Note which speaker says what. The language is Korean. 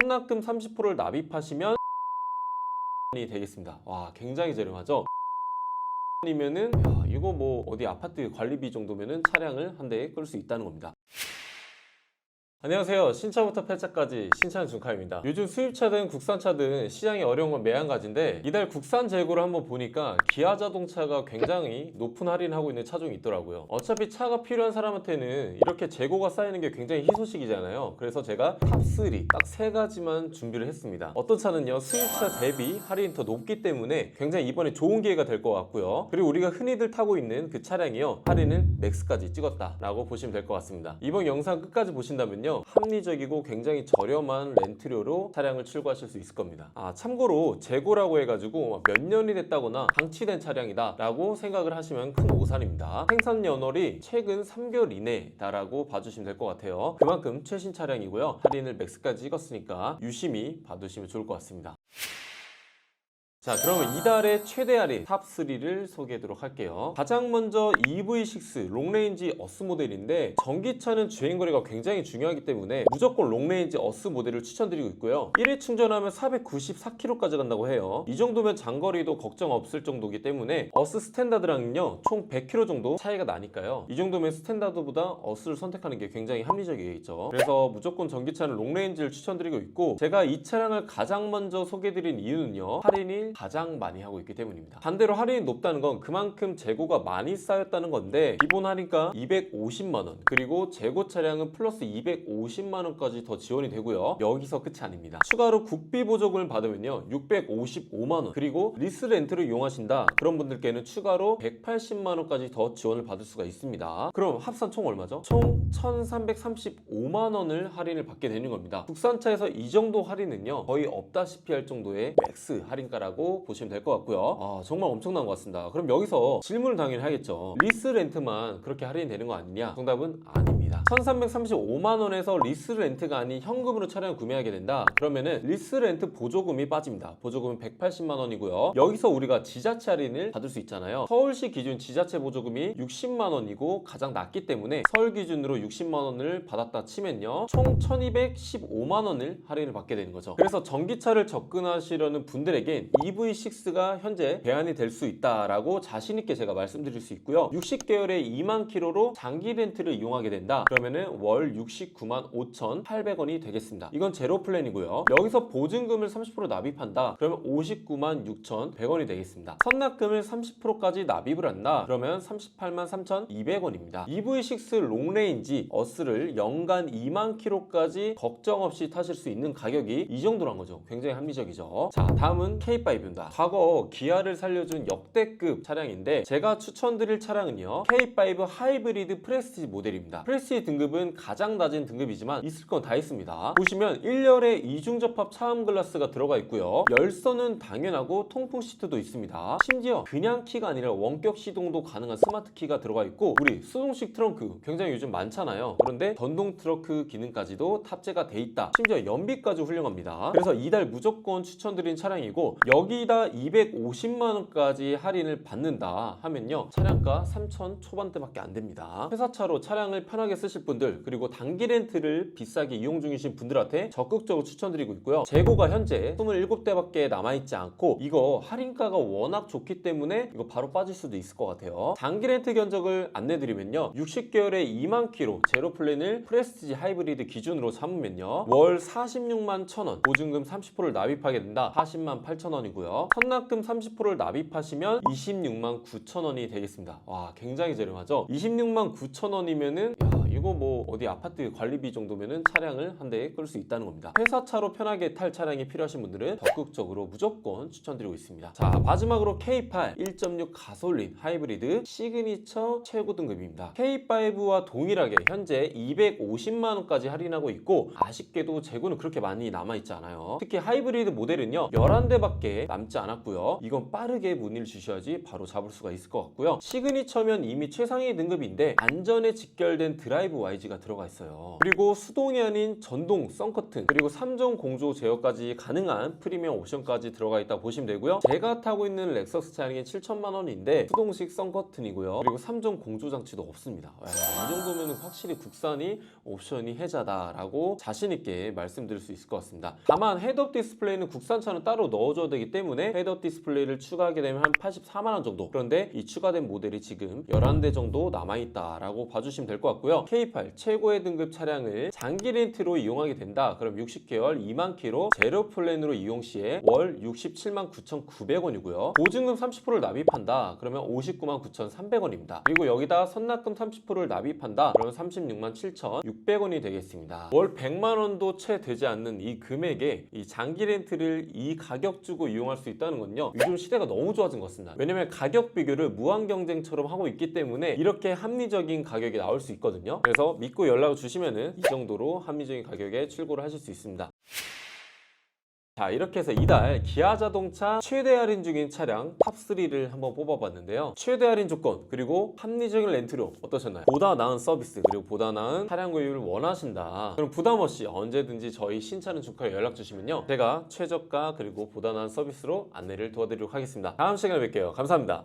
Speaker 1: 선납금 30%를 납입하시면 이 되겠습니다. 와, 굉장히 저렴하죠? 이면은 야, 이거 뭐 어디 아파트 관리비 정도면은 차량을 한대끌수 있다는 겁니다. 안녕하세요. 신차부터 폐차까지 신차는 준카입니다. 요즘 수입차든 국산차든 시장이 어려운 건 매한가지인데 이달 국산 재고를 한번 보니까 기아 자동차가 굉장히 높은 할인하고 있는 차종이 있더라고요. 어차피 차가 필요한 사람한테는 이렇게 재고가 쌓이는 게 굉장히 희소식이잖아요. 그래서 제가 탑3 딱 세 가지만 준비를 했습니다. 어떤 차는요 수입차 대비 할인이 더 높기 때문에 굉장히 이번에 좋은 기회가 될 것 같고요. 그리고 우리가 흔히들 타고 있는 그 차량이요 할인을 맥스까지 찍었다라고 보시면 될 것 같습니다. 이번 영상 끝까지 보신다면요 합리적이고 굉장히 저렴한 렌트료로 차량을 출고하실 수 있을 겁니다. 아 참고로 재고라고 해가지고 몇 년이 됐다거나 방치된 차량이다 라고 생각을 하시면 큰 오산입니다. 생산 연월이 최근 3개월 이내다라고 봐주시면 될 것 같아요. 그만큼 최신 차량이고요. 할인을 맥스까지 찍었으니까 유심히 봐두시면 좋을 것 같습니다. 자 그러면 이달의 최대 할인 탑3를 소개하도록 할게요. 가장 먼저 EV6 롱레인지 어스 모델인데 전기차는 주행거리가 굉장히 중요하기 때문에 무조건 롱레인지 어스 모델을 추천드리고 있고요. 1회 충전하면 494km까지 간다고 해요. 이 정도면 장거리도 걱정 없을 정도이기 때문에 어스 스탠다드랑은요 총 100km 정도 차이가 나니까요. 이 정도면 스탠다드보다 어스를 선택하는 게 굉장히 합리적이겠죠. 그래서 무조건 전기차는 롱레인지를 추천드리고 있고 제가 이 차량을 가장 먼저 소개드린 이유는요 할인이 가장 많이 하고 있기 때문입니다. 반대로 할인이 높다는 건 그만큼 재고가 많이 쌓였다는 건데 기본 할인가 250만 원 그리고 재고 차량은 플러스 250만 원까지 더 지원이 되고요. 여기서 끝이 아닙니다. 추가로 국비 보조금을 받으면요 655만 원 그리고 리스 렌트를 이용하신다 그런 분들께는 추가로 180만 원까지 더 지원을 받을 수가 있습니다. 그럼 합산 총 얼마죠? 총 1,335만 원을 할인을 받게 되는 겁니다. 국산차에서 이 정도 할인은요 거의 없다시피 할 정도의 맥스 할인가라고 보시면 될 것 같고요. 아, 정말 엄청난 것 같습니다. 그럼 여기서 질문을 당연히 하겠죠. 리스 렌트만 그렇게 할인이 되는 거 아니냐? 정답은 아닙니다. 1335만 원에서 리스 렌트가 아닌 현금으로 차량을 구매하게 된다. 그러면은 리스 렌트 보조금이 빠집니다. 보조금은 180만 원이고요. 여기서 우리가 지자체 할인을 받을 수 있잖아요. 서울시 기준 지자체 보조금이 60만 원이고 가장 낮기 때문에 서울 기준으로 60만 원을 받았다 치면요. 총 1215만 원을 할인을 받게 되는 거죠. 그래서 전기차를 접근하시려는 분들에겐 EV6가 현재 대안이 될 수 있다라고 자신 있게 제가 말씀드릴 수 있고요. 60개월에 2만 킬로로 장기 렌트를 이용하게 된다. 그러면은 월 69만 5,800원이 되겠습니다. 이건 제로 플랜이고요. 여기서 보증금을 30% 납입한다. 그러면 59만 6,100원이 되겠습니다. 선납금을 30%까지 납입을 한다. 그러면 38만 3,200원입니다. EV6 롱레인지 어스를 연간 2만 킬로까지 걱정 없이 타실 수 있는 가격이 이 정도란 거죠. 굉장히 합리적이죠. 자, 다음은 K5입니다. 과거 기아를 살려준 역대급 차량인데 제가 추천드릴 차량은요. K5 하이브리드 프레스티지 모델입니다. 프레스티지 등급은 가장 낮은 등급이지만 있을 건 다 있습니다. 보시면 1열에 이중 접합 차음 글라스가 들어가 있고요. 열선은 당연하고 통풍 시트도 있습니다. 심지어 그냥 키가 아니라 원격 시동도 가능한 스마트 키가 들어가 있고 우리 수동식 트렁크 굉장히 요즘 많잖아요. 그런데 전동 트렁크 기능까지도 탑재가 돼 있다. 심지어 연비까지 훌륭합니다. 그래서 이달 무조건 추천드린 차량이고 여기다 250만 원까지 할인을 받는다 하면요. 차량가 3천 초반대밖에 안 됩니다. 회사차로 차량을 편하게 쓰실 분들 그리고 단기 렌트를 비싸게 이용 중이신 분들한테 적극적으로 추천드리고 있고요. 재고가 현재 27대밖에 남아있지 않고 이거 할인가가 워낙 좋기 때문에 이거 바로 빠질 수도 있을 것 같아요. 단기 렌트 견적을 안내드리면요. 60개월에 2만 킬로 제로 플랜을 프레스티지 하이브리드 기준으로 삼으면요. 월 46만 1천원 보증금 30%를 납입하게 된다. 40만 8천원이고요. 선납금 30%를 납입하시면 26만 9천원이 되겠습니다. 와 굉장히 저렴하죠? 26만 9천원이면은 이거 뭐 어디 아파트 관리비 정도면은 차량을 한대끌수 있다는 겁니다. 회사 차로 편하게 탈 차량이 필요하신 분들은 적극적으로 무조건 추천드리고 있습니다. 자 마지막으로 K8 1.6 가솔린 하이브리드 시그니처 최고 등급입니다. K5와 동일하게 현재 250만 원까지 할인하고 있고 아쉽게도 재고는 그렇게 많이 남아 있지 않아요. 특히 하이브리드 모델은요 11대밖에 남지 않았고요. 이건 빠르게 문의를 주셔야지 바로 잡을 수가 있을 것 같고요. 시그니처면 이미 최상위 등급인데 안전에 직결된 드라이브 드라이브 YG가 들어가 있어요. 그리고 수동이 아닌 전동 썬커튼 그리고 3종 공조 제어까지 가능한 프리미엄 옵션까지 들어가 있다 보시면 되고요. 제가 타고 있는 렉서스 차량이 7천만 원인데 수동식 썬커튼이고요. 그리고 3종 공조 장치도 없습니다. 야, 이 정도면 확실히 국산이 옵션이 혜자다라고 자신 있게 말씀드릴 수 있을 것 같습니다. 다만 헤드업 디스플레이는 국산차는 따로 넣어줘야 되기 때문에 헤드업 디스플레이를 추가하게 되면 한 84만 원 정도. 그런데 이 추가된 모델이 지금 11대 정도 남아있다라고 봐주시면 될 것 같고요. K8 최고의 등급 차량을 장기 렌트로 이용하게 된다. 그럼 60개월 2만 킬로 제로 플랜으로 이용 시에 월 67만 9,900원이고요. 보증금 30%를 납입한다. 그러면 59만 9,300원입니다. 그리고 여기다 선납금 30%를 납입한다. 그러면 36만 7,600원이 되겠습니다. 월 100만 원도 채 되지 않는 이 금액에 이 장기 렌트를 이 가격 주고 이용할 수 있다는 건요. 요즘 시대가 너무 좋아진 것 같습니다. 왜냐면 가격 비교를 무한 경쟁처럼 하고 있기 때문에 이렇게 합리적인 가격이 나올 수 있거든요. 그래서 믿고 연락을 주시면은 이 정도로 합리적인 가격에 출고를 하실 수 있습니다. 자 이렇게 해서 이달 기아 자동차 최대 할인 중인 차량 탑3를 한번 뽑아봤는데요. 최대 할인 조건 그리고 합리적인 렌트료 어떠셨나요? 보다 나은 서비스 그리고 보다 나은 차량 구입을 원하신다. 그럼 부담 없이 언제든지 저희 신차는 주카에 연락 주시면요. 제가 최저가 그리고 보다 나은 서비스로 안내를 도와드리도록 하겠습니다. 다음 시간에 뵐게요. 감사합니다